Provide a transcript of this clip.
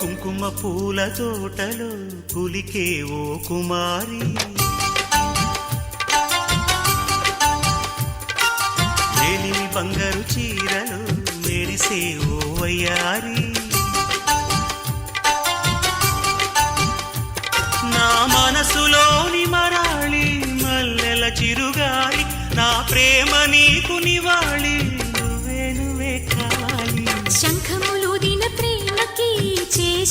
కుంకుమ పూల తోటలో పులికే ఓ కుమారి. మేలిమి బంగారు చీరలు మెరిసే ఓ వయ్యారి. నా మనసులోని మరాళి మల్లెల చిరుగాలి నా ప్రేమ నీకు నివాళి.